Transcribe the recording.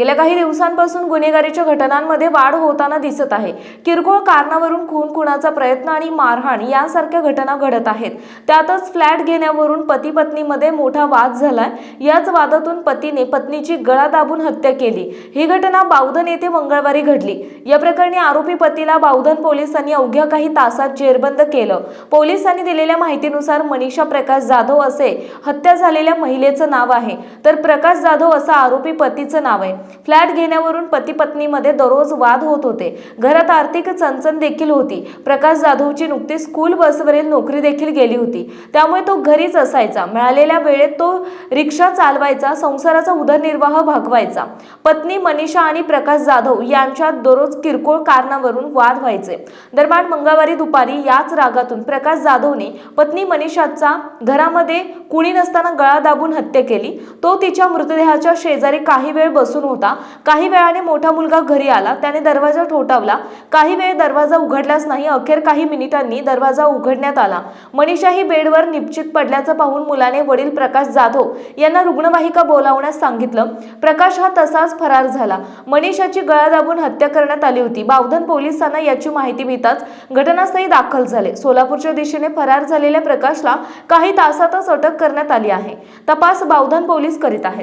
गेल्या काही दिवसांपासून गुन्हेगारीच्या घटनांमध्ये वाढ होताना दिसत आहे. किरकोळ कारणावरून खून खुनाचा प्रयत्न आणि मारहाण यांसारख्या घटना घडत आहेत. त्यातच फ्लॅट घेण्यावरून पती पत्नीमध्ये मोठा वाद झालाय. याच वादातून पतीने पत्नीची गळा दाबून हत्या केली. ही घटना बावधन येथे मंगळवारी घडली. या प्रकरणी आरोपी पतीला बावधन पोलिसांनी अवघ्या काही तासात जेरबंद केलं. पोलिसांनी दिलेल्या माहितीनुसार मनीषा प्रकाश जाधव असे हत्या झालेल्या महिलेचं नाव आहे. तर प्रकाश जाधव असं आरोपी पतीचं नाव आहे. फ्लॅट घेण्यावरून पती पत्नीमध्ये दररोज वाद होत होते. घरात आर्थिक चणचण देखील होती. प्रकाश जाधवची नुकतीच स्कूल बसवरील नोकरी देखील गेली होती. त्यामुळे तो घरीच असायचा. मिळालेल्या वेळेत तो रिक्षा चालवायचा संसाराचा उदरनिर्वाह भागवायचा. पत्नी मनीषा आणि प्रकाश जाधव यांच्यात दररोज किरकोळ कारणावरून वाद व्हायचे. दरम्यान मंगळवारी दुपारी याच रागातून प्रकाश जाधवने पत्नी मनीषाचा घरामध्ये कुणी नसताना गळा दाबून हत्या केली. तो तिच्या मृतदेहाच्या शेजारी काही वेळ बसून होता. काही वेळाने मोठा मुलगा घरी आला. त्याने दरवाजा ठोठावला. काही वेळ दरवाजा उघडलाच नाही. अखेर काही मिनिटांनी दरवाजा उघडण्यात आला. मनीषा ही बेडवर निश्चित पडल्याचं पाहून मुलाने वडील प्रकाश जाधव यांना रुग्णवाहिका बोलावण्यास सांगितलं. प्रकाश हा तसाच फरार झाला. मनीषाची गळा दाबून हत्या करण्यात आली होती. बावधन पोलिसांना याची माहिती मिळताच घटनास्थळी दाखल झाले. सोलापूरच्या दिशेने फरार झालेल्या प्रकाशला काही तासातच अटक करण्यात आली आहे. तपास बावधन पोलीस करीत आहेत.